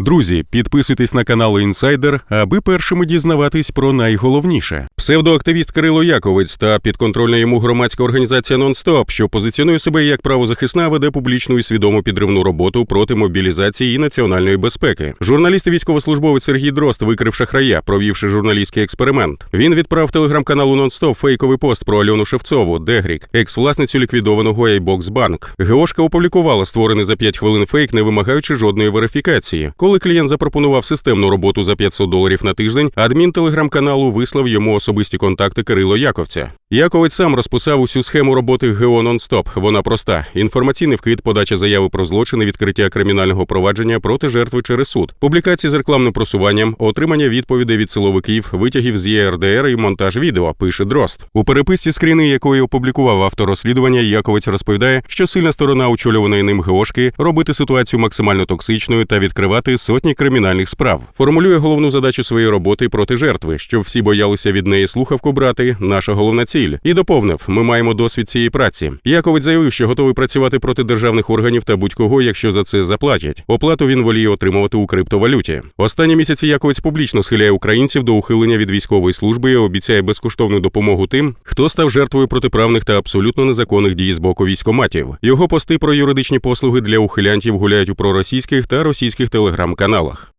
Друзі, підписуйтесь на канал Інсайдер, аби першими дізнаватись про найголовніше. Псевдоактивіст Кирило Яковець та підконтрольна йому громадська організація Нонстоп, що позиціонує себе як правозахисна, веде публічну і свідому підривну роботу проти мобілізації і національної безпеки. Журналіст і військовослужбовець Сергій Дрозд викрив шахрая, провівши журналістський експеримент. Він відправ телеграм-каналу Нонстоп фейковий пост про Альону Шевцову, Дегрік, екс-власницю ліквідованого Айбокс Банк. Геошка опублікувала створений за 5 хвилин фейк, не вимагаючи жодної верифікації. Коли клієнт запропонував системну роботу за 500 доларів на тиждень, адмін телеграм-каналу вислав йому особисті контакти Кирило Яковця. Яковець сам розписав усю схему роботи ГО Нонстоп. Вона проста: інформаційний вкид, подача заяви про злочин, і відкриття кримінального провадження проти жертви через суд, публікації з рекламним просуванням, отримання відповідей від силовиків, витягів з ЄРДР і монтаж відео. Пише Дрозд. У переписці скріни, якої опублікував автор розслідування, Яковець розповідає, що сильна сторона очолюваної ним ГОшки робити ситуацію максимально токсичною та відкривати сотні кримінальних справ. Формулює головну задачу своєї роботи проти жертви, щоб всі боялися від неї слухавку брати. Наша головна ціль. І доповнив: ми маємо досвід цієї праці. Яковець заявив, що готовий працювати проти державних органів та будь-кого, якщо за це заплатять. Оплату він воліє отримувати у криптовалюті. Останні місяці Яковець публічно схиляє українців до ухилення від військової служби і обіцяє безкоштовну допомогу тим, хто став жертвою протиправних та абсолютно незаконних дій з боку військоматів. Його пости про юридичні послуги для ухилянтів гуляють у проросійських та російських телеграм-каналах.